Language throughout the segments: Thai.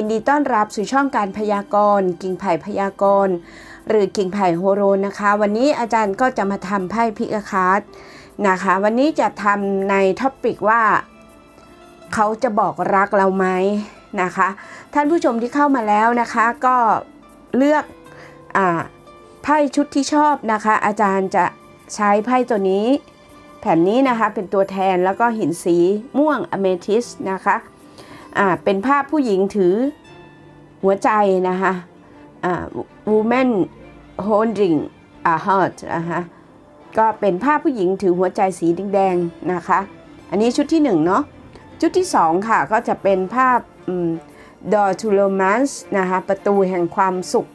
ยินดีต้อนรับสู่ช่องการพยากรณ์ กิ่งไผ่พยากรณ์ หรือกิ่งไผ่โฮโรนะคะ วันนี้อาจารย์ก็จะมาทำไพ่พิกคาร์ดนะคะ วันนี้จะทำในท็อปิกว่า เขาจะบอกรักเราไหมนะคะ ท่านผู้ชมที่เข้ามาแล้วนะคะก็เลือกอไพ่ชุดที่ชอบนะคะ อาจารย์จะใช้ไพ่ตัวนี้ แผ่นนี้นะคะเป็นตัวแทนแล้วก็หินสีม่วงอเมทิสนะคะ อ่าเป็นภาพผู้หญิงถือหัวใจนะคะอ่า woman holding a heart นะคะก็เป็นภาพผู้หญิงถือหัวใจสีแดงๆนะคะ อันนี้ชุดที่หนึ่งเนาะชุดที่สองค่ะก็จะเป็นภาพ door to romance นะคะประตูแห่งความสุข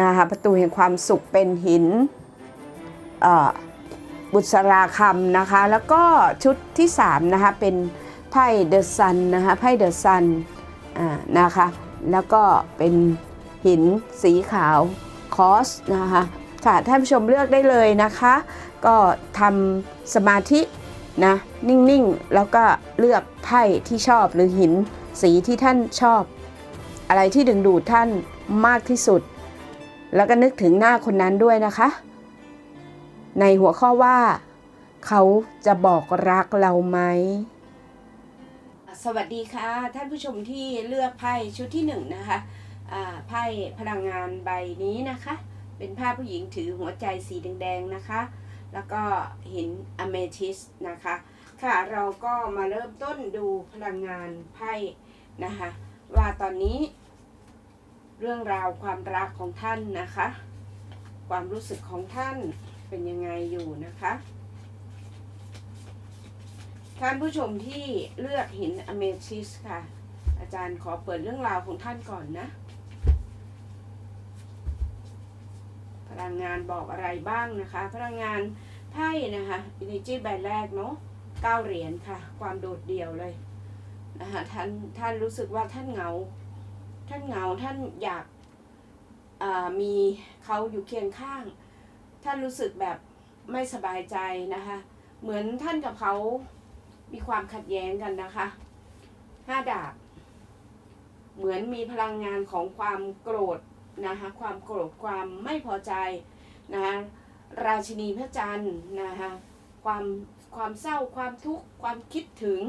นะคะประตูแห่งความสุขเป็นหินบุษราคำนะคะ แล้วก็ชุดที่3นะคะเป็น ไพ่เดอะซันนะคะไพ่เดอะซันนะคะแล้วก็เป็นหินสีขาวคอสนะคะค่ะท่านผู้ชมเลือกได้เลยนะคะ ก็ทำสมาธินะนิ่งๆ แล้วก็เลือกไพ่ที่ชอบหรือหินสีที่ท่านชอบ อะไรที่ดึงดูดท่านมากที่สุด แล้วก็นึกถึงหน้าคนนั้นด้วยนะคะ ในหัวข้อว่า เขาจะบอกรักเราไหม สวัสดีค่ะ ท่านผู้ชมที่เลือกไพ่ชุดที่หนึ่งนะคะไพ่พลังงานใบนี้นะคะ เป็นภาพผู้หญิงถือหัวใจสีแดงๆนะคะ แล้วก็หินอเมทิสนะคะ ค่ะเราก็มาเริ่มต้นดูพลังงานไพ่นะคะ ว่าตอนนี้ เรื่องราวความรักของท่านนะคะ ความรู้สึกของท่านเป็นยังไงอยู่นะคะ ท่านผู้ชมที่เลือกหินอเมทิสค่ะ อาจารย์ขอเปิดเรื่องราวของท่านก่อนนะ พลังงานบอกอะไรบ้างนะคะ พลังงานไพ่นะคะ Energy ใบแรกเนาะเก้าเหรียญค่ะ ความโดดเดี่ยวเลยนะคะท่านท่านรู้สึกว่าท่านเหงา ท่านเหงาท่านอยากมีเขาอยู่เคียงข้าง ท่านรู้สึกแบบไม่สบายใจนะคะ เหมือนท่านกับเขา มีความขัดแย้งกันนะคะห้าดาบ เหมือนมีพลังงานของความโกรธนะคะความโกรธความไม่พอใจนะคะราชินีพระจันทร์นะคะความความเศร้าความทุกข์ความคิดถึง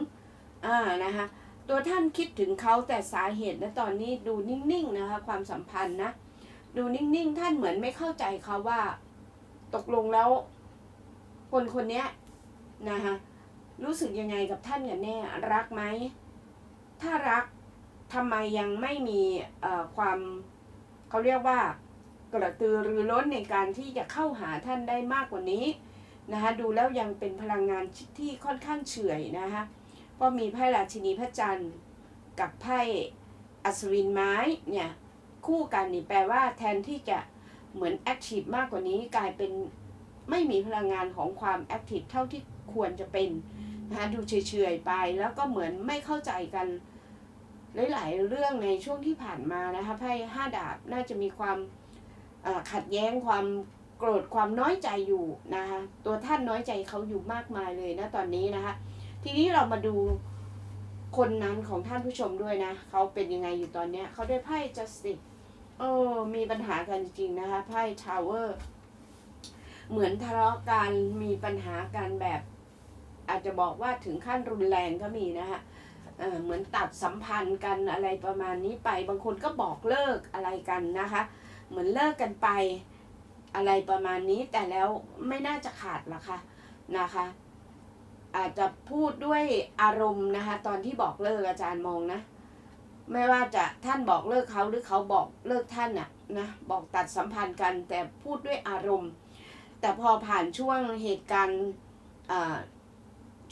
อ่านะคะตัวท่านคิดถึงเขาแต่สาเหตุนะตอนนี้ดูนิ่งๆนะคะความสัมพันธ์นะดูนิ่งๆ ท่านเหมือนไม่เข้าใจเขาว่า ตกลงแล้ว คนคนนี้นะคะ รู้สึกยังไงกับท่านกันแน่ รักไหม ถ้ารักทำไมยังไม่มีเอ่อความเขาเรียกว่ากระตือรือร้นในการที่จะเข้าหาท่านได้มากกว่านี้นะคะดูแล้วยังเป็นพลังงานที่ค่อนข้างเฉื่อยนะคะเพราะมีไพ่ราชินีพระจันทร์กับไพ่อัศวินไม้เนี่ยคู่กันนี่แปลว่าแทนที่จะเหมือนแอคทีฟมากกว่านี้กลายเป็นไม่มีพลังงานของความแอคทีฟเท่าที่ควรจะเป็น นะคะดูเฉยๆไป แล้วก็เหมือนไม่เข้าใจกัน หลายๆเรื่องในช่วงที่ผ่านมานะคะไพ่ห้าดาบน่าจะมีความขัดแย้งความโกรธความน้อยใจอยู่นะคะตัวท่านน้อยใจเขาอยู่มากมายเลยนะตอนนี้นะคะทีนี้เรามาดูคนนั้นของท่านผู้ชมด้วยนะเขาเป็นยังไงอยู่ตอนเนี้ยเขาได้ไพ่ justice เออมีปัญหากันจริงๆนะคะไพ่ tower เหมือนทะเลาะกันมีปัญหากันแบบ อาจจะบอกว่าถึงขั้นรุนแรงก็มีนะคะเหมือนตัดสัมพันธ์กันอะไรประมาณนี้ไป บางคนก็บอกเลิกอะไรกันนะคะ เหมือนเลิกกันไปอะไรประมาณนี้แต่แล้วไม่น่าจะขาดละค่ะนะคะ อาจจะพูดด้วยอารมณ์นะคะ ตอนที่บอกเลิกอาจารย์มองนะ ไม่ว่าจะท่านบอกเลิกเขาหรือเขาบอกเลิกท่านน่ะนะบอกตัดสัมพันธ์กันแต่พูดด้วยอารมณ์ แต่พอผ่านช่วงเหตุการณ์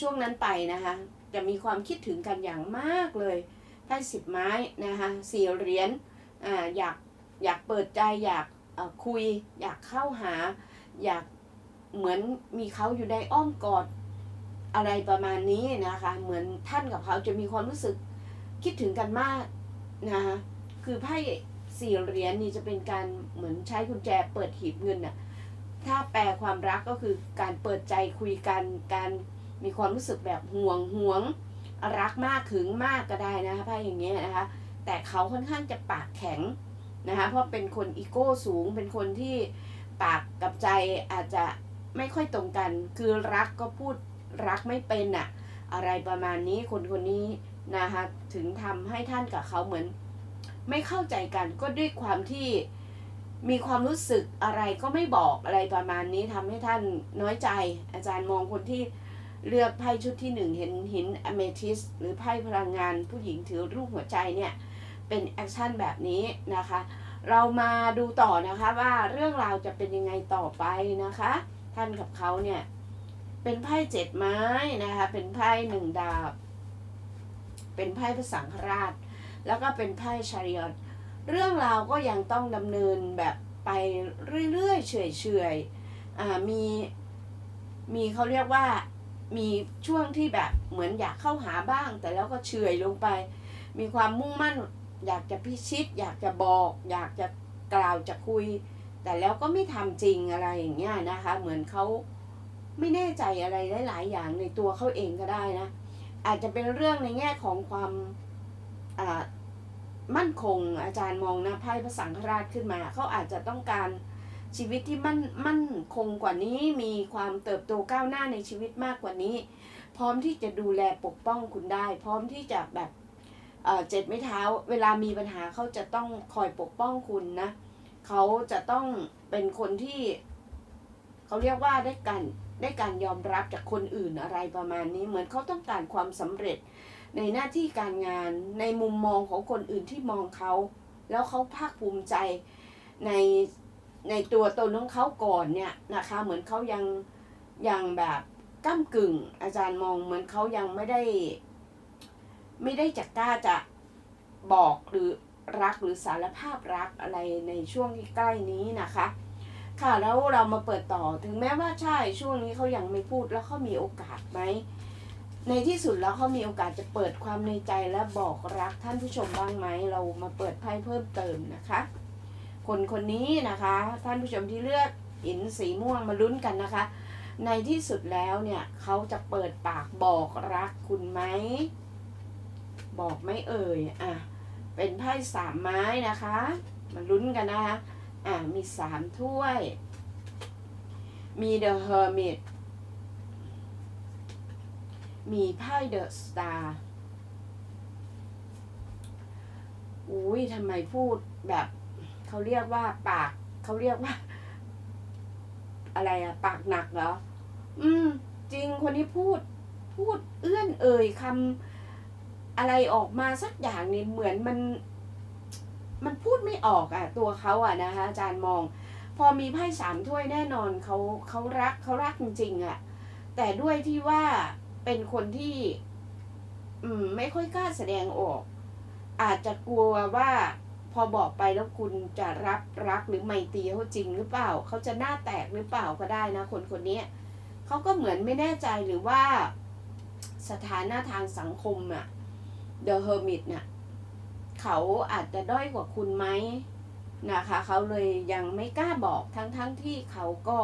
ช่วงนั้นไปนะคะจะมีความคิดถึงกันอย่างมากเลยไพ่สิบไม้นะคะสี่เหรียญอ่าอยากอยากเปิดใจอยากคุย อยากเข้าหา อยากเหมือนมีเขาอยู่ในอ้อมกอดอะไรประมาณนี้นะคะ เหมือนท่านกับเขาจะมีความรู้สึกคิดถึงกันมากนะคะคือไพ่สี่เหรียญนี่จะเป็นการเหมือนใช้กุญแจเปิดหีบเงินน่ะถ้าแปลความรักก็คือการเปิดใจคุยกันการ มีความรู้สึกแบบห่วงห่วงรักมากขึงมากก็ได้นะคะไพ่อย่างเงี้ยนะคะ แต่เขาค่อนข้างจะปากแข็งนะคะเพราะเป็นคนอีโก้สูงเป็นคนที่ปากกับใจอาจจะไม่ค่อยตรงกัน คือรักก็พูดรักไม่เป็นอะอะไรประมาณนี้คนคนนี้นะคะถึงทำให้ท่านกับเขาเหมือน ไม่เข้าใจกัน ก็ด้วยความที่มีความรู้สึกอะไรก็ไม่บอกอะไรประมาณนี้ทำให้ท่านน้อยใจ อาจารย์มองคนที่ เลือกไพ่ชุดที่หนึ่งเห็นหินอเมทิสหรือไพ่พลังงานผู้หญิงถือรูปหัวใจเนี่ย เป็นแอคชั่นแบบนี้นะคะ เรามาดูต่อนะคะว่าเรื่องราวจะเป็นยังไงต่อไปนะคะ ท่านกับเขาเนี่ย เป็นไพ่เจ็ดไม้นะคะ เป็นไพ่หนึ่งดาบ เป็นไพ่พระสังฆราช แล้วก็เป็นไพ่ชาริอตเรื่องราวก็ยังต้องดำเนินแบบไปเรื่อยๆเฉยๆอ่ามีมีเขาเรียกว่า มีช่วงที่แบบเหมือนอยากเข้าหาบ้าง แต่แล้วก็เฉยลงไป มีความมุ่งมั่น อยากจะพิชิต อยากจะบอก อยากจะกล่าวจะคุย แต่แล้วก็ไม่ทำจริงอะไรอย่างเงี้ยนะคะ เหมือนเขาไม่แน่ใจอะไรหลาย ๆ อย่างในตัวเขาเองก็ได้นะ อาจจะเป็นเรื่องในแง่ของความมั่นคงอาจารย์มองนะไพ่พระสังฆราชขึ้นมาเขาอาจจะต้องการ ชีวิตที่มั่นมั่นคงกว่านี้มีความเติบโตก้าวหน้าในชีวิตมากกว่านี้ พร้อมที่จะดูแลปกป้องคุณได้ พร้อมที่จะแบบเจ็ดไม่เท้า เวลามีปัญหาเขาจะต้องคอยปกป้องคุณนะเขาจะต้องเป็นคนที่เขาเรียกว่าได้การได้การยอมรับจากคนอื่นอะไรประมาณนี้ เหมือนเขาต้องการความสำเร็จในหน้าที่การงานในมุมมองของคนอื่นที่มองเขา แล้วเขาภาคภูมิใจใน ในตัวตนของเขาก่อนเนี่ยนะคะ เหมือนเขายังยังแบบก้ากึ่ง อาจารย์มองเหมือนเขายังไม่ได้ ไม่ได้จะกล้าจะบอกหรือรักหรือสารภาพรักอะไรในช่วงที่ใกล้นี้นะคะ ค่ะแล้วเรามาเปิดต่อถึงแม้ว่าใช่ช่วงนี้เขายังไม่พูดแล้วเขามีโอกาสไหมในที่สุดแล้วเขามีโอกาสจะเปิดความในใจและบอกรักท่านผู้ชมบ้างไหมเรามาเปิดไพ่เพิ่มเติมนะคะ คนคนนี้นะคะ ท่านผู้ชมที่เลือกหินสีม่วงมาลุ้นกันนะคะ ในที่สุดแล้วเนี่ยเขาจะเปิดปากบอกรักคุณไหม บอกไม่เอ่ยอะเป็นไพ่สามไม้นะคะมาลุ้นกันนะคะอะมีสามถ้วย มี The Hermit มีไพ่เดอะสตาร์อุ้ยทำไมพูดแบบ เขาเรียกว่าปากเขาเรียกว่า อะไรอะปากหนักเหรอ อืม จริงคนนี้พูด พูดเอื้อนเอ่ยคำอะไรออกมาสักอย่างนี่เหมือนมัน มันพูดไม่ออกอะตัวเขาอะนะคะอาจารย์มอง พอมีไพ่สามถ้วยแน่นอนเขาเขารักเขารักจริงๆอะแต่ด้วยที่ว่าเป็นคนที่ อืม ไม่ค่อยกล้าแสดงออก อาจจะกลัวว่าพ อบอกไปแล้วคุณจะรับรักหรือไม่ตีเขาจริงหรือเปล่า เขาจะหน้าแตกหรือเปล่าก็ได้นะ คนคนนี้เขาก็เหมือนไม่แน่ใจหรือว่าสถานะทางสังคมอะ The Hermit น่ะเขาอาจจะด้อยกว่าคุณไหมนะคะ เขาเลยยังไม่กล้าบอกทั้งๆทที่เขาก็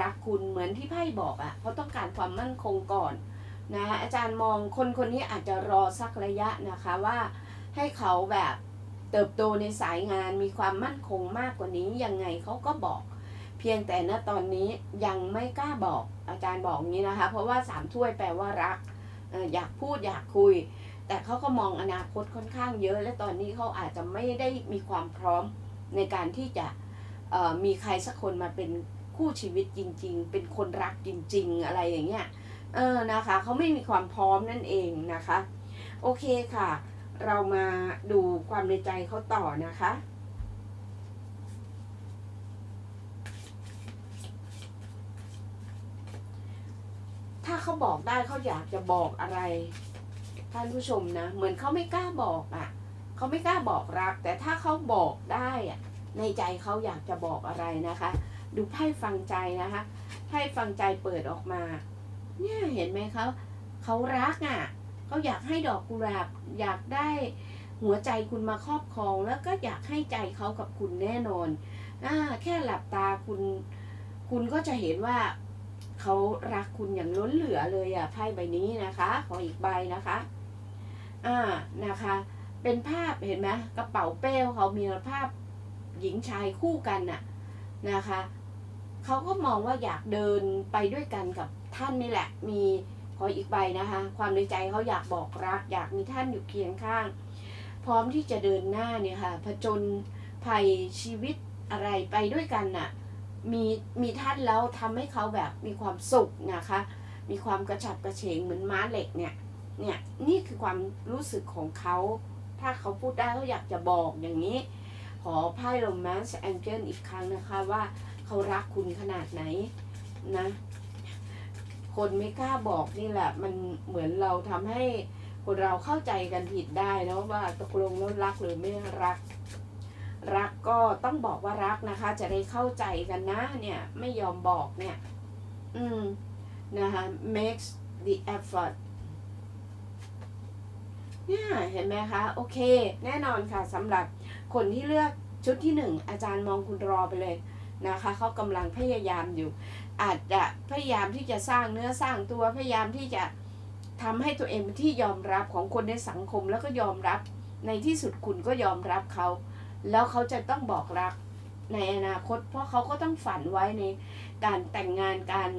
รักคุณเหมือนที่ไพ่บอกอะ่ะเขาต้องการความมั่นคงก่อนนะอาจารย์มองคนคนนี้อาจจะรอสักระยะนะคะว่าให้เขาแบบ เติบโตในสายงานมีความมั่นคงมากกว่านี้ยังไงเขาก็บอก เพียงแต่ณตอนนี้ยังไม่กล้าบอกอาจารย์บอกงี้นะคะ เพราะว่าสามถ้วยแปลว่ารักอยากพูดอยากคุย แต่เขาก็มองอนาคตค่อนข้างเยอะ และตอนนี้เขาอาจจะไม่ได้มีความพร้อมในการที่จะมีใครสักคนมาเป็นคู่ชีวิตจริง ๆ เป็นคนรักจริง ๆ อะไรอย่างเงี้ยเออนะคะเขาไม่มีความพร้อมนั่นเองนะคะ โอเคค่ะ เรามาดูความในใจเขาต่อนะคะ ถ้าเขาบอกได้เขาอยากจะบอกอะไร ท่านผู้ชมนะ เหมือนเขาไม่กล้าบอกอะ่ะ เขาไม่กล้าบอกรัก แต่ถ้าเขาบอกได้อะในใจเขาอยากจะบอกอะไรนะคะ ดูไพ่ฟังใจนะคะไพ่ฟังใจเปิดออกมา เนี่ยเห็นไหมเขาเขารักอะ่ะ เขาอยากให้ดอกกุหลาบอยากได้หัวใจคุณมาครอบครอง แล้วก็อยากให้ใจเขากับคุณแน่นอนอ่าแค่หลับตาคุณ คุณก็จะเห็นว่าเขารักคุณอย่างล้นเหลือเลยอะ่ะไพ่ใบนี้นะคะ ขออีกใบนะคะ อ่านะคะเเป็นภาพเห็นไหมกระเป๋าเป้เขามีภาพหญิงชายคู่กันน่ะนะคะเขาก็มองว่าอยากเดินไปด้วยกันกับท่านนี่แหละ มี ขออีกใบนะคะ ความในใจเขาอยากบอกรัก อยากมีท่านอยู่เคียงข้าง พร้อมที่จะเดินหน้าเนี่ยค่ะผจญภัยชีวิตอะไรไปด้วยกันน่ะมีมีท่านแล้วทำให้เขาแบบมีความสุขนะคะ มีความกระฉับกระเฉงเหมือนม้าเหล็กเนี่ยเนี่ยนี่คือความรู้สึกของเขาถ้าเขาพูดได้เขาอยากจะบอกอย่างนี้ ขอไพ่โรแมนส์แองเจิลอีกครั้งนะคะว่าเขารักคุณขนาดไหนนะ คนไม่กล้าบอกนี่แหละ มันเหมือนเราทำให้คนเราเข้าใจกันผิดได้นะว่าตกลงแล้วรักหรือไม่รัก รักก็ต้องบอกว่ารักนะคะ จะได้เข้าใจกันนะเนี่ย ไม่ยอมบอกเนี่ย อืมนะคะ makes the effort เนี่ยเห็นไหมคะ โอเค แน่นอนค่ะสำหรับคนที่เลือกชุดที่หนึ่งอาจารย์มองคุณรอไปเลยนะคะเขากำลังพยายามอยู่ อาจจะพยายามที่จะสร้างเนื้อสร้างตัวพยายามที่จะทำให้ตัวเองเป็นที่ยอมรับของคนในสังคมแล้วก็ยอมรับ ในที่สุดคุณก็ยอมรับเขา แล้วเขาจะต้องบอกรักในอนาคต เพราะเขาก็ต้องฝันไว้ในการแต่งงานการ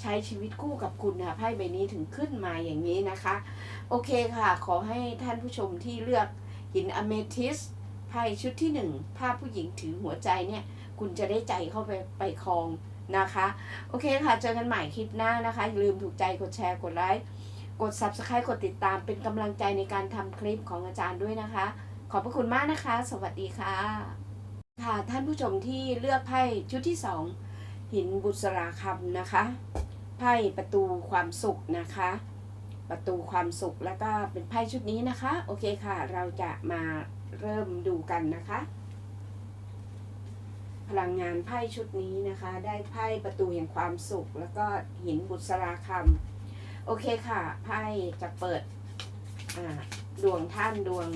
ใช้ชีวิตคู่กับคุณค่ะไพ่ใบนี้ถึงขึ้นมาอย่างนี้นะคะ โอเคค่ะ ขอให้ท่านผู้ชมที่เลือกหินอเมทิสไพ่ชุดที่หนึ่งภาพผู้หญิงถือหัวใจเนี่ย คุณจะได้ใจเข้าไปไปคลอง นะคะ โอเคค่ะ เจอกันใหม่คลิปหน้านะคะ อย่าลืมถูกใจกดแชร์กดไลค์กด subscribe กดติดตามเป็นกำลังใจในการทำคลิปของอาจารย์ด้วยนะคะ ขอบพระคุณมากนะคะ สวัสดีค่ะ ค่ะท่านผู้ชมที่เลือกไพ่ชุดที่สองหินบุษราคำนะคะ ไพ่ประตูความสุขนะคะ ประตูความสุขแล้วก็เป็นไพ่ชุดนี้นะคะ โอเคค่ะ เราจะมาเริ่มดูกันนะคะ พลังงานไพ่ชุดนี้นะคะ ได้ไพ่ประตูแห่งความสุข แล้วก็หินบุษราคำโอเคค่ะ ไพ่จะเปิดดวงท่านดวง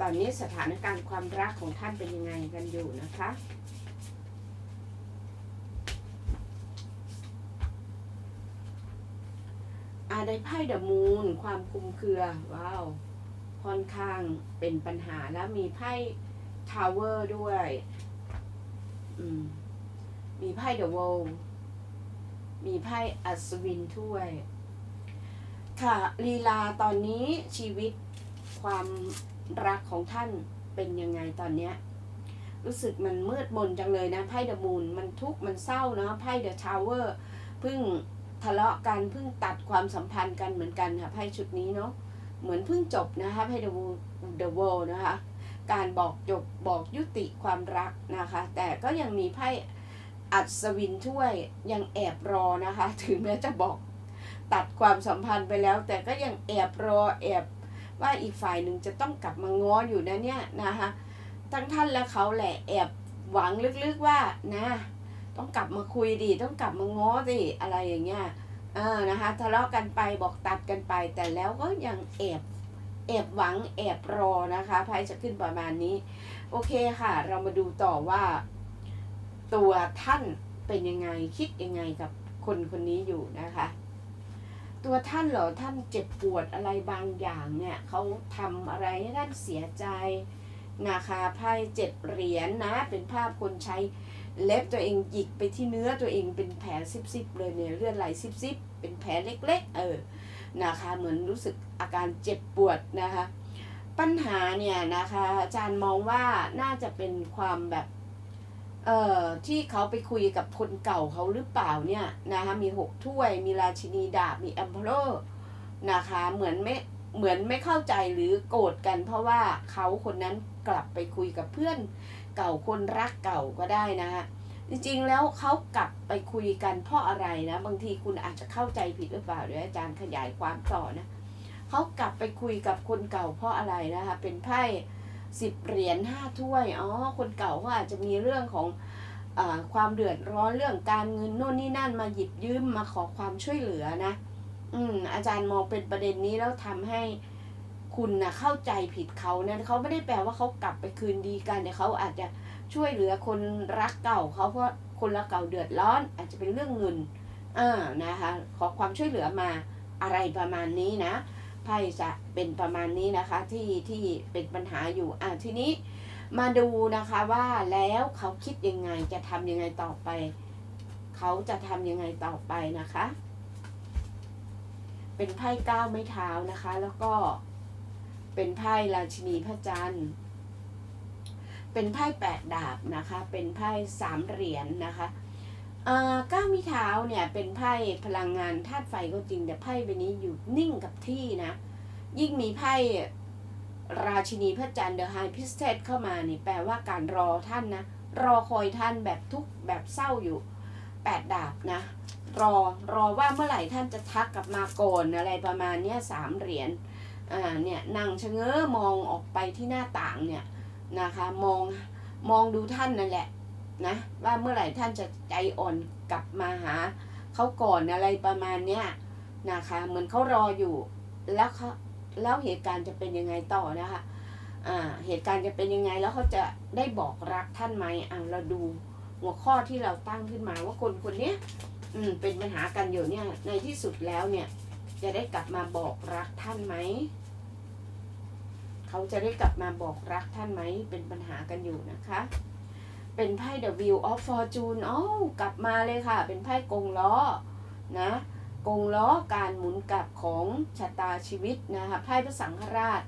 ตอนนี้สถานการณ์ความรักของท่านเป็นยังไงกันอยู่นะคะอาได้ไพ่เดอะมูนความคุมเครือ ว้าว ค่อนข้างเป็นปัญหาแล้วมีไพ่ทาวเวอร์ด้วย อืม มีไพ่เดอะโวลมีไพ่อัศวินถ้วย ค่ะลีลาตอนนี้ชีวิตความรักของท่านเป็นยังไงตอนเนี้ย รู้สึกมันมืดมนจังเลยนะไพ่เดอะมูนมันทุกข์มันเศร้านะไพ่เดอะทาวเวอร์เพิ่งทะเลาะกันเพิ่งตัดความสัมพันธ์กันเหมือนกันค่ะไพ่ชุดนี้เนาะเหมือนเพิ่งจบนะคะไพ่เดอะเดอะวิลนะคะ การบอกจบบอกยุติความรักนะคะ แต่ก็ยังมีไพ่อัศวินถ้วยยังแอบรอนะคะ ถึงแม้จะบอกตัดความสัมพันธ์ไปแล้ว แต่ก็ยังแอบรอแอบว่าอีกฝ่ายหนึ่งจะต้องกลับมาง้ออยู่นะเนี่ยนะคะทั้งท่านและเขาแหละแอบหวังลึกๆว่านะต้องกลับมาคุยดีต้องกลับมาง้อสิอะไรอย่างเงี้ยเออนะคะทะเลาะกันไปบอกตัดกันไปแต่แล้วก็ยังแอบ แอบหวังแอบรอนะคะไพ่จะขึ้นประมาณนี้ โอเคค่ะ เรามาดูต่อว่า ตัวท่านเป็นยังไงคิดยังไงกับคนคนนี้อยู่นะคะ ตัวท่านเหรอท่านเจ็บปวดอะไรบางอย่างเนี่ยเขาทำอะไรให้ท่านเสียใจนะคะไพ่เจ็ดเหรียญนะเป็นภาพคนใช้เล็บตัวเองหยิกไปที่เนื้อตัวเองเป็นแผลซิบๆเลยเนี่ยเลือดไหลซิบๆเป็นแผลเล็ก ๆ เออนะคะเหมือนรู้สึก อาการเจ็บปวดนะคะ ปัญหาเนี่ยนะคะอาจารย์มองว่าน่าจะเป็นความแบบเอ่อที่เขาไปคุยกับคนเก่าเขาหรือเปล่าเนี่ยนะคะมีหกถ้วย มีราชินีดาบมีแอมเพลนะคะเหมือนไม่เหมือนไม่เข้าใจหรือโกรธกัน เพราะว่าเขาคนนั้นกลับไปคุยกับเพื่อนเก่าคนรักเก่าก็ได้นะฮะจริงๆแล้วเขากลับไปคุยกันเพราะอะไรนะ บางทีคุณอาจจะเข้าใจผิดหรือเปล่าเดี๋ยวอาจารย์ขยายความต่อนะ เขากลับไปคุยกับคนเก่าเพราะอะไรนะคะ เป็นไพ่สิบเหรียญห้าถ้วย อ๋อ คนเก่าเขาอาจจะมีเรื่องของอความเดือดร้อนเรื่องการเงินโน่นนี่นั่นมาหยิบยืมมาขอความช่วยเหลือนะ อืม อาจารย์มองเป็นประเด็นนี้แล้วทำให้คุณนะเข้าใจผิดเขานะเขาไม่ได้แปลว่าเขากลับไปคืนดีกันแต่เขาอาจจะช่วยเหลือคนรักเก่าเขาเพราะคนรักเก่าเดือดร้อน อาจจะเป็นเรื่องเงินอ่านะคะ ขอความช่วยเหลือมาอะไรประมาณนี้นะ ไพ่จะเป็นประมาณนี้นะคะที่ที่เป็นปัญหาอยู่อะทีนี้มาดูนะคะว่าแล้วเขาคิดยังไงจะทำยังไงต่อไป เขาจะทำยังไงต่อไปนะคะ เป็นไพ่ก้าวไม้เท้านะคะ แล้วก็เป็นไพ่ราชินีพระจันทร์ เป็นไพ่แปดดาบนะคะ เป็นไพ่สามเหรียญนนะคะ ก้าวม้เท้าเนี่ยเป็นไพ่พลังงานธาตุไฟก็จริง แต่ไพ่ใบนี้อยู่นิ่งกับที่นะ ยิ่งมีไพ่ราชินีพระจันทร์เดอะไฮพิสเทสเข้ามานี่แปลว่าการรอท่านนะ รอคอยท่านแบบทุกแบบเศร้าอยู่แปดดาบนะ รอรอว่าเมื่อไหร่ท่านจะทักกลับมาก่อนอะไรประมาณเนี้ยสามเหรียญอ่าเนี่ยนั่งชะเง้อมองออกไปที่หน้าต่างเนี่ยนะคะ มองมองดูท่านนั่นแหละ นะว่าเมื่อไหร่ท่านจะใจอ่อนกลับมาหาเขาก่อนอะไรประมาณเนี้ยนะคะเหมือนเขารออยู่ แล้วเขาแล้วเหตุการณ์จะเป็นยังไงต่อนะคะอ่าเหตุการณ์จะเป็นยังไงแล้วเขาจะได้บอกรักท่านไหมอ่าเราดูหัวข้อที่เราตั้งขึ้นมาว่าคนคนนี้อืมเป็นปัญหากันอยู่เนี่ยในที่สุดแล้วเนี่ย จะได้กลับมาบอกรักท่านไหมเขาจะได้กลับมาบอกรักท่านไหมเป็นปัญหากันอยู่นะคะ เป็นไพ่ The Wheel of Fortune อ๋อกลับมาเลยค่ะ เป็นไพ่กงล้อนะกงล้อการหมุนกลับของชะตาชีวิตนะคะไพ่พระสังฆราช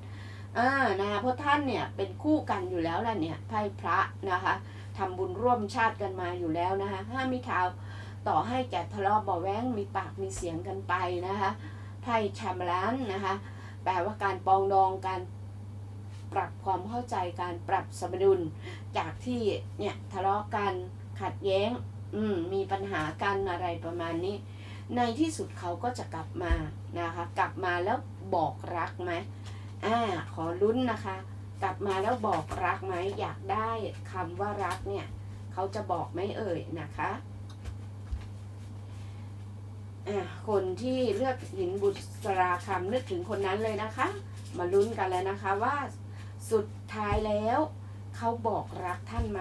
อ่านะคะเพราะท่านเนี่ยเป็นคู่กันอยู่แล้วล่ะเนี่ยไพ่พระนะคะทำบุญร่วมชาติกันมาอยู่แล้วนะคะห้ามิเท้าต่อให้แกทะเลาะเบาแว้งมีปากมีเสียงกันไปนะคะไพ่ชามล้านนะคะแปลว่าการปองดองการ ปรับความเข้าใจการปรับสมดุล จากที่เนี่ยทะเลาะกันขัดแย้ง อืมมีปัญหากันอะไรประมาณนี้ ในที่สุดเขาก็จะกลับมานะคะ กลับมาแล้วบอกรักไหมอ่าขอลุ้นนะคะ กลับมาแล้วบอกรักไหมอยากได้คำว่ารักเนี่ยเขาจะบอกไหมเอ่ยนะคะอะคนที่เลือกหินบุษราคำนึกถึงคนนั้นเลยนะคะ มาลุ้นกันแล้วนะคะว่า สุดท้ายแล้ว เขาบอกรักท่านไหม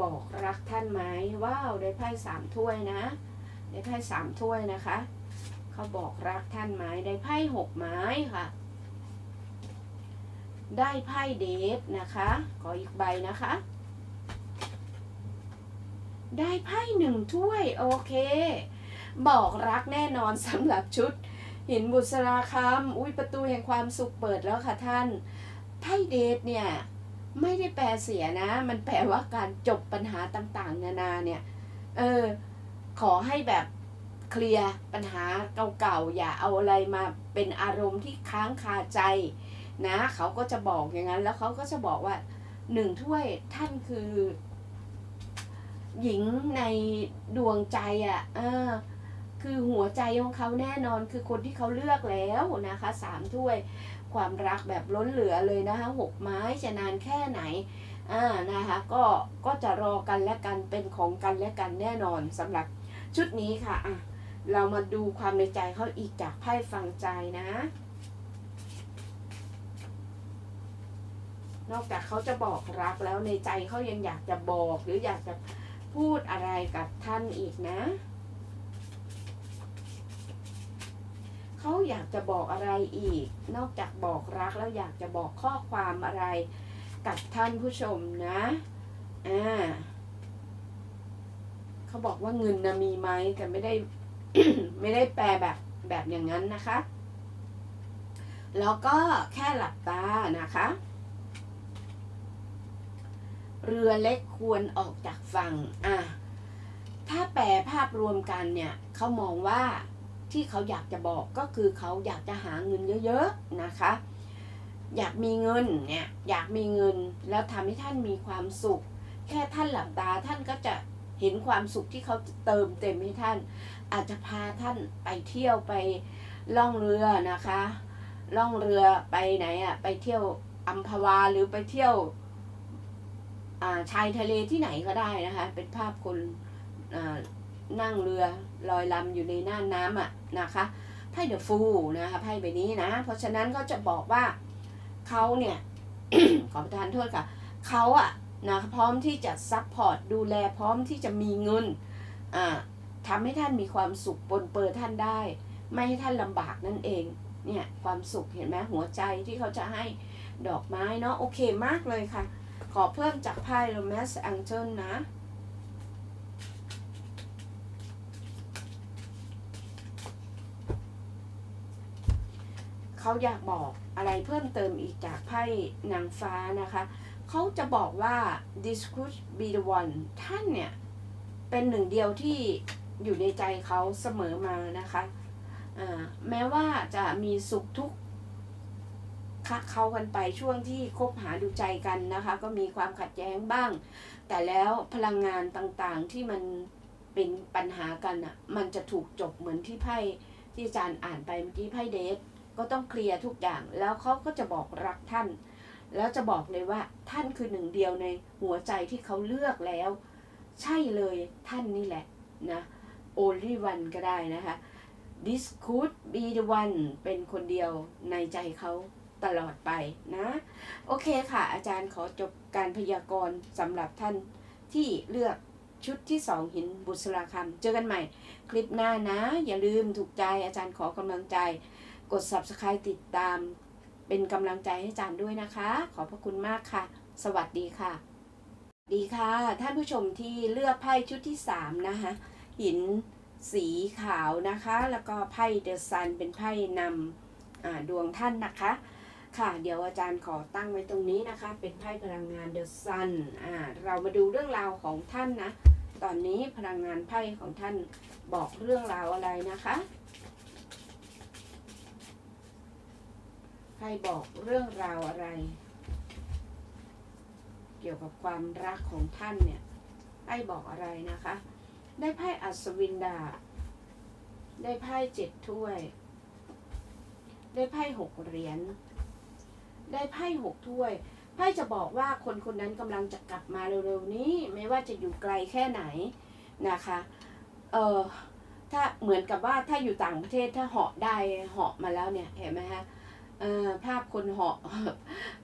บอกรักท่านไหมว้าวได้ไพ่สามถ้วยนะ ได้ไพ่สามถ้วยนะคะ เขาบอกรักท่านไหมได้ไพ่หกไม้ค่ะ ได้ไพ่เดทนะคะ ขออีกใบนะคะ ได้ไพ่หนึ่งถ้วยโอเค บอกรักแน่นอนสำหรับชุด หินบุษราคำอุ้ยประตูแห่งความสุขเปิดแล้วค่ะท่านไพ่เดทเนี่ยไม่ได้แปลเสียนะ มันแปลว่าการจบปัญหาต่างๆ นานาเนี่ย เออ ขอให้แบบเคลียร์ปัญหาเก่าๆ อย่าเอาอะไรมาเป็นอารมณ์ที่ค้างคาใจนะ เขาก็จะบอกอย่างนั้น แล้วเขาก็จะบอกว่าหนึ่งถ้วยท่านคือ หญิงในดวงใจอะ่ะ เออ คือหัวใจของเขาแน่นอนคือคนที่เขาเลือกแล้วนะคะสามถ้วยความรักแบบล้นเหลือเลยนะคะหกไม้จะนานแค่ไหนอ่านะคะก็ก็จะรอกันและกันเป็นของกันและกันแน่นอนสำหรับชุดนี้ค่ะอะ เรามาดูความในใจเขาอีกจากไพ่ฟังใจนะ นอกจากเขาจะบอกรักแล้วในใจเขายังอยากจะบอกหรืออยากจะพูดอะไรกับท่านอีกนะ เขาอยากจะบอกอะไรอีก นอกจากบอกรักแล้วอยากจะบอกข้อความอะไร กับท่านผู้ชมนะอ่าเขาบอกว่าเงินนะมีไหมแต่ไม่ได้ ไม่ได้แปลแบบแบบอย่างนั้นนะคะ แล้วก็แค่หลับตานะคะเรือเล็กควรออกจากฝั่ง อะ ถ้าแปลภาพรวมกันเนี่ย เขามองว่า ที่เขาอยากจะบอกก็คือเขาอยากจะหาเงินเยอะๆนะคะ อยากมีเงินเนี่ยอยากมีเงินแล้วทำให้ท่านมีความสุข แค่ท่านหลับตาท่านก็จะเห็นความสุขที่เขาเติมเต็มให้ท่าน อาจจะพาท่านไปเที่ยวไปล่องเรือนะคะ ล่องเรือไปไหนอะไปเที่ยวอัมพวาหรือไปเที่ยวชายทะเลที่ไหนก็ได้นะคะ เป็นภาพคนอ่า นั่งเรือลอยลำอยู่ในน่านน้ำอะนะคะไพ่เดอะฟูนะคะไพ่ใบนี้นะ เพราะฉะนั้นก็จะบอกว่าเขาเนี่ยขอประทานโทษค่ะเขาอะนะพร้อมที่จะซัพพอร์ตดูแลพร้อมที่จะมีเงินอ่าทำให้ท่านมีความสุขปนเปื้อท่านได้ ไม่ให้ท่านลำบากนั่นเองเนี่ยความสุขเห็นไหมหัวใจที่เขาจะให้ดอกไม้เนาะโอเคมากเลยค่ะ ขอเพิ่มจากไพ่โรแมสแองเจิลนะ เขาอยากบอกอะไรเพิ่มเติมอีกจากไพ่นางฟ้านะคะเขาจะบอกว่า this could be the one ท่านเนี่ย เป็นหนึ่งเดียวที่อยู่ในใจเขาเสมอมานะคะแม้ว่าจะมีสุขทุกข์คะเขากันไปช่วงที่คบหาดูใจกันนะคะ ก็มีความขัดแย้งบ้าง แต่แล้วพลังงานต่างๆที่มันเป็นปัญหากันอะมันจะถูกจบเหมือนที่ไพ่ที่อาจารย์อ่านไปเมื่อกี้ไพ่เดท ก็ต้องเคลียร์ทุกอย่าง แล้วเขาก็จะบอกรักท่าน แล้วจะบอกเลยว่าท่านคือหนึ่งเดียวในหัวใจที่เขาเลือกแล้ว ใช่เลยท่านนี่แหละนะ only one ก็ได้นะคะ this could be the one เป็นคนเดียวในใจเขาตลอดไปนะ โอเคค่ะ อาจารย์ขอจบการพยากรณ์สำหรับท่านที่เลือกชุดที่สองหินบุษราคำเจอกันใหม่ คลิปหน้านะ อย่าลืมถูกใจอาจารย์ขอกำลังใจ กด subscribe ติดตาม เป็นกำลังใจให้อาจารย์ด้วยนะคะ ขอบพระคุณมากค่ะ สวัสดีค่ะ ดีค่ะ ท่านผู้ชมที่เลือกไพ่ชุดที่ 3 นะคะ หินสีขาวนะคะ แล้วก็ไพ่เดอะซันเป็นไพ่นำดวงท่านนะคะ ค่ะเดี๋ยวอาจารย์ขอตั้งไว้ตรงนี้นะคะ เป็นไพ่พลังงานเดอะซันเรามาดูเรื่องราวของท่านนะ ตอนนี้พลังงานไพ่ของท่านบอกเรื่องราวอะไรนะคะ ใครบอกเรื่องราวอะไร เกี่ยวกับความรักของท่านเนี่ยไพ่บอกอะไรนะคะ ได้ไพ่อัศวินดา ได้ไพ่เจ็ดถ้วย ได้ไพ่หกเหรียญ ได้ไพ่หกถ้วย ไพ่จะบอกว่าคนคนนั้นกำลังจะกลับมาเร็วๆนี้ ไม่ว่าจะอยู่ไกลแค่ไหนนะคะ เออถ้าเหมือนกับว่าถ้าอยู่ต่างประเทศถ้าเหาะได้เหาะมาแล้วเนี่ยเห็นไหมฮะ ภาพคนเหาะ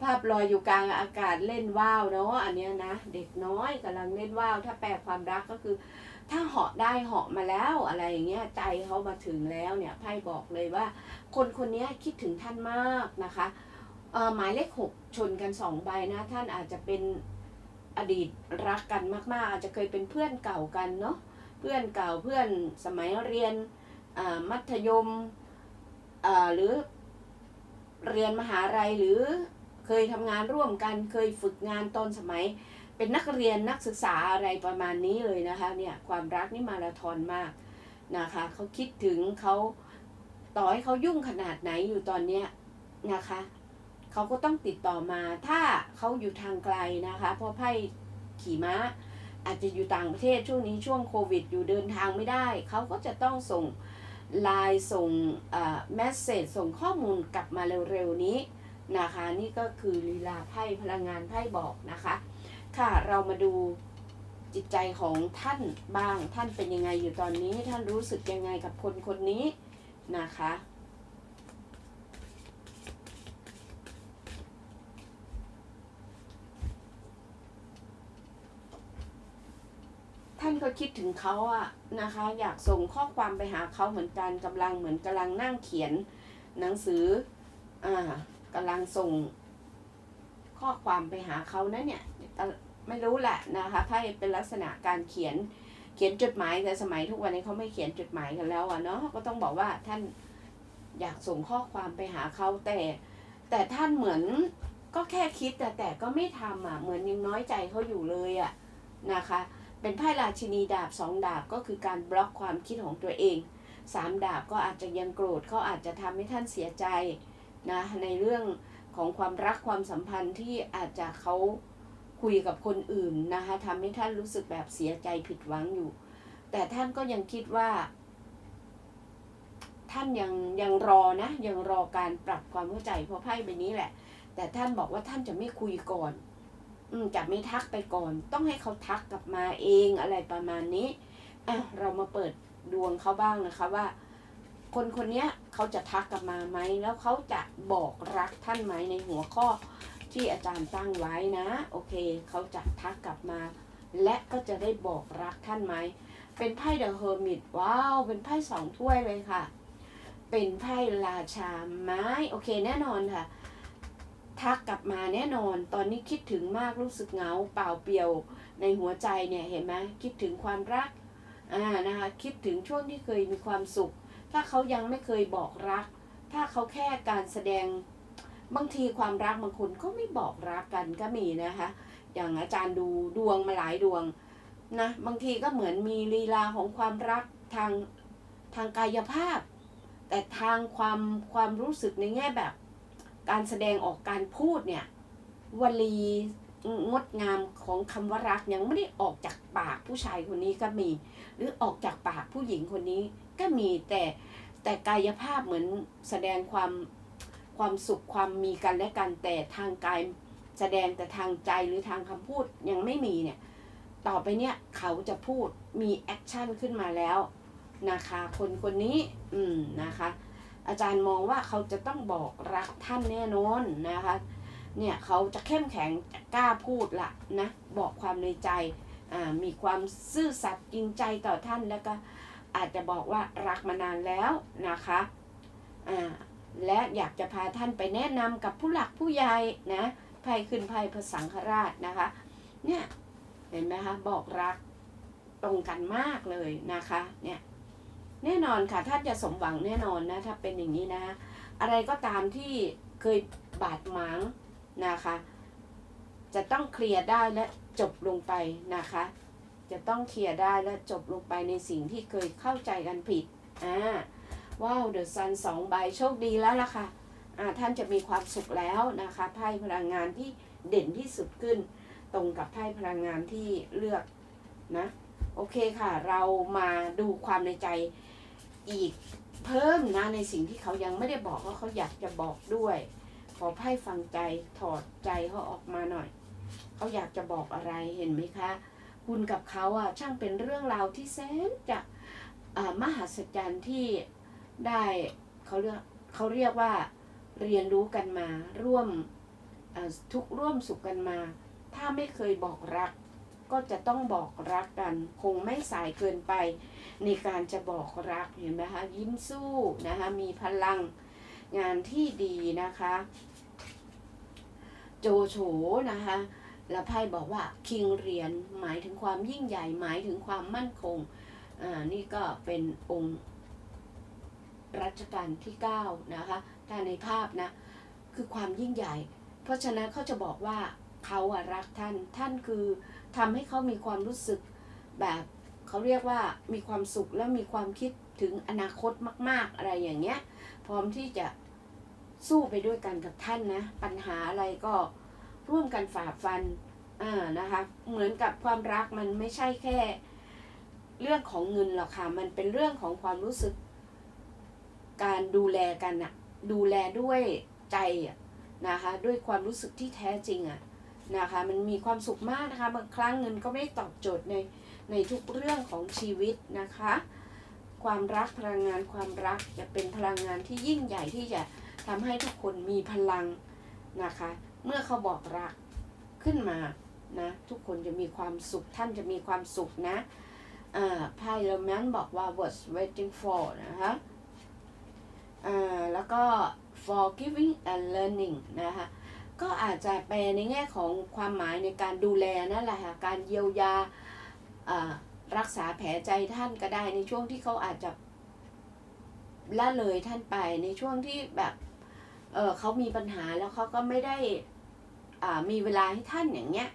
ภาพลอยอยู่กลางอากาศเล่นว่าวเนาะอันเนี้ยนะ เด็กน้อยกำลังเล่นว่าวถ้าแปลความรักก็คือ ถ้าเหาะได้เหาะมาแล้วอะไรอย่างเงี้ยใจเขามาถึงแล้วเนี่ยไพ่บอกเลยว่า คนคนนี้คิดถึงท่านมากนะคะเออหมายเลขหกชนกันสองใบนะ ท่านอาจจะเป็นอดีตรักกันมากๆ อาจจะเคยเป็นเพื่อนเก่ากันเนาะเพื่อนเก่าเพื่อนสมัยเรียนมัธยมหรือ เรียนมหาลัยหรือเคยทำงานร่วมกันเคยฝึกงานตอนสมัย เป็นนักเรียนนักศึกษาอะไรประมาณนี้เลยนะคะเนี่ยความรักนี่มาราธอนมากนะคะเขาคิดถึงเขาต่อให้เขายุ่งขนาดไหนอยู่ตอนเนี้ยนะคะเขาก็ต้องติดต่อมา ถ้าเขาอยู่ทางไกลนะคะเพราะไพ่ขี่ม้า อาจจะอยู่ต่างประเทศช่วงนี้ช่วงโควิด อยู่เดินทางไม่ได้เขาก็จะต้องส่ง ไลน์ส่งเมสเซจส่งข้อมูลกลับมาเร็วๆนี้นะคะ นี่ก็คือลีลาไพ่พลังงานไพ่บอกนะคะ ค่ะเรามาดูจิตใจของท่านบ้างท่านเป็นยังไงอยู่ตอนนี้ท่านรู้สึกยังไงกับคนคนนี้นะคะ ท่านก็คิดถึงเขาอะนะคะ อยากส่งข้อความไปหาเขาเหมือนกันกำลังเหมือนกำลังนั่งเขียน หนังสืออ่ากำลังส่งข้อความไปหาเขานะเนี่ยไม่รู้แหละนะคะ ถ้าเป็นลักษณะการเขียนเขียนจดหมายแต่สมัยทุกวันนี้เขาไม่เขียนจดหมายกันแล้วอะเนาะก็ต้องบอกว่าท่านอยากส่งข้อความไปหาเขาแต่ แต่ท่านเหมือนก็แค่คิดแต่แต่ก็ไม่ทำอะเหมือนยังน้อยใจเขาอยู่เลยอะนะคะ เป็นไพ่ราชินีดาบสองดาบก็คือการบล็อกความคิดของตัวเองสามดาบก็อาจจะยังโกรธเขาอาจจะทำให้ท่านเสียใจนะในเรื่องของความรักความสัมพันธ์ที่อาจจะเขาคุยกับคนอื่นนะคะทำให้ท่านรู้สึกแบบเสียใจผิดหวังอยู่ แต่ท่านก็ยังคิดว่า ท่านยังยังรอนะ ยังรอการปรับความเข้าใจเพราะไพ่ใบนี้แหละ แต่ท่านบอกว่าท่านจะไม่คุยก่อน อืมจะไม่ทักไปก่อน ต้องให้เขาทักกลับมาเองอะไรประมาณนี้อะเรามาเปิดดวงเขาบ้างนะคะว่า คนคนนี้เขาจะทักกลับมาไหมแล้วเขาจะบอกรักท่านไหมในหัวข้อที่อาจารย์ตั้งไว้นะ โอเค เขาจะทักกลับมา และก็จะได้บอกรักท่านไหม เป็นไพ่เดอะเฮอร์มิตว้าว เป็นไพ่สองถ้วยเลยค่ะ เป็นไพ่ราชาไม้ โอเคแน่นอนค่ะ ทักกลับมาแน่นอน ตอนนี้คิดถึงมากรู้สึกเหงาเปล่าเปลี่ยวในหัวใจเนี่ยเห็นไหมคิดถึงความรักอ่านะคะคิดถึงช่วงที่เคยมีความสุข ถ้าเขายังไม่เคยบอกรัก ถ้าเขาแค่การแสดงบางทีความรักบางคนก็ไม่บอกรักกันก็มีนะคะ อย่างอาจารย์ดูดวงมาหลายดวงนะบางทีก็เหมือนมีลีลาของความรักทางทางกายภาพ แต่ทางความความรู้สึกในแง่แบบ การแสดงออกการพูดเนี่ยวลีงดงามของคำว่ารักยังไม่ได้ออกจากปากผู้ชายคนนี้ก็มี หรือออกจากปากผู้หญิงคนนี้ก็มีแต่แต่กายภาพเหมือนแสดงความความสุขความมีกันและกันแต่ทางกายแสดงแต่ทางใจหรือทางคำพูดยังไม่มีเนี่ย ต่อไปเนี่ยเขาจะพูดมีแอคชั่นขึ้นมาแล้วนะคะ คนคนนี้ อืมนะคะ อาจารย์มองว่าเขาจะต้องบอกรักท่านแน่นอนนะคะ เนี่ยเขาจะเข้มแข็งจะกล้าพูดละนะบอกความในใจมีความซื่อสัตย์จริงใจต่อท่านแล้วก็อาจจะบอกว่ารักมานานแล้วนะคะและอยากจะพาท่านไปแนะนำกับผู้หลักผู้ใหญ่นะไพ่ขึ้นไพ่พระสังฆราชนะคะ เนี่ยเห็นไหมคะบอกรักตรงกันมากเลยนะคะเนี่ย แน่นอนค่ะท่านจะสมหวังแน่นอนนะถ้าเป็นอย่างนี้นะ อะไรก็ตามที่เคยบาดหมางนะคะ จะต้องเคลียร์ได้และจบลงไปนะคะ จะต้องเคลียร์ได้และจบลงไปในสิ่งที่เคยเข้าใจกันผิดอ่าว้าวเดอะซันสองใบโชคดีแล้วล่ะค่ะอ่าท่านจะมีความสุขแล้วนะคะไพ่พลังงานที่เด่นที่สุดขึ้น ตรงกับไพ่พลังงานที่เลือกนะโอเคค่ะ เรามาดูความในใจ อีกเพิ่มนะในสิ่งที่เขายังไม่ได้บอกว่าเขาอยากจะบอกด้วย ขอไพ่ฟังใจถอดใจเขาออกมาหน่อย เขาอยากจะบอกอะไรเห็นไหมคะ คุณกับเขาอะช่างเป็นเรื่องราวที่แสนจะอ่ามหัศจรรย์ที่ได้เขาเรียกเขาเรียกว่าเรียนรู้กันมาร่วมทุกร่วมสุขกันมา ถ้าไม่เคยบอกรัก ก็จะต้องบอกรักกัน คงไม่สายเกินไป ในการจะบอกรักเห็นไหมคะยิ้มสู้นะคะมีพลังงานที่ดีนะคะ โจโฉนะคะแล้วไพ่บอกว่าคิงเหรียญหมายถึงความยิ่งใหญ่หมายถึงความมั่นคงอ่านี่ก็เป็นองค์รัชกาลที่9นะคะถ้าในภาพนะคือความยิ่งใหญ่ เพราะฉะนั้นเขาจะบอกว่า เขาอะรักท่าน ท่านคือทำให้เขามีความรู้สึกแบบเขาเรียกว่ามีความสุขและมีความคิดถึงอนาคตมาก ๆ อะไรอย่างเงี้ย พร้อมที่จะสู้ไปด้วยกันกับท่านนะ ปัญหาอะไรก็ร่วมกันฝ่าฟันอ่านะคะ เหมือนกับความรักมันไม่ใช่แค่ เรื่องของเงินหรอกค่ะ มันเป็นเรื่องของความรู้สึก การดูแลกันอะดูแลด้วยใจอะนะคะ ด้วยความรู้สึกที่แท้จริงอะ นะคะมันมีความสุขมากนะคะบางครั้งเงินก็ไม่ตอบโจทย์ในในทุกเรื่องของชีวิตนะคะ ความรักพลังงานความรักจะเป็นพลังงานที่ยิ่งใหญ่ที่จะทำให้ทุกคนมีพลังนะคะ เมื่อเขาบอกรักขึ้นมานะทุกคนจะมีความสุขท่านจะมีความสุขนะอ่าไพ่โรแมนบอกว่า was waiting for นะคะแล้วก็ forgiving and learning นะคะ ก็อาจจะแปลในแง่ของความหมายในการดูแลนั่นแหละค่ะการเยียวยารักษาแผลใจท่านก็ได้ในช่วงที่เขาอาจจะละเลยท่านไปในช่วงที่แบบเเขามีปัญหาแล้วเขาก็ไม่ได้มีเวลาให้ท่านอย่างเงี้ย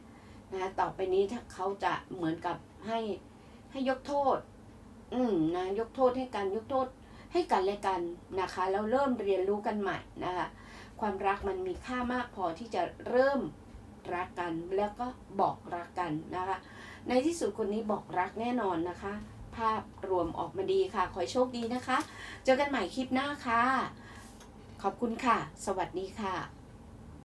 นะต่อไปนี้ถ้าเขาจะเหมือนกับให้ให้ยกโทษ อืมนะยกโทษให้กันยกโทษให้กันและกันนะคะแล้วเริ่มเรียนรู้กันใหม่นะคะ ความรักมันมีค่ามากพอที่จะเริ่มรักกันแล้วก็บอกรักกันนะคะ ในที่สุดคนนี้บอกรักแน่นอนนะคะ ภาพรวมออกมาดีค่ะ ขอโชคดีนะคะ เจอกันใหม่คลิปหน้าค่ะ ขอบคุณค่ะ สวัสดีค่ะ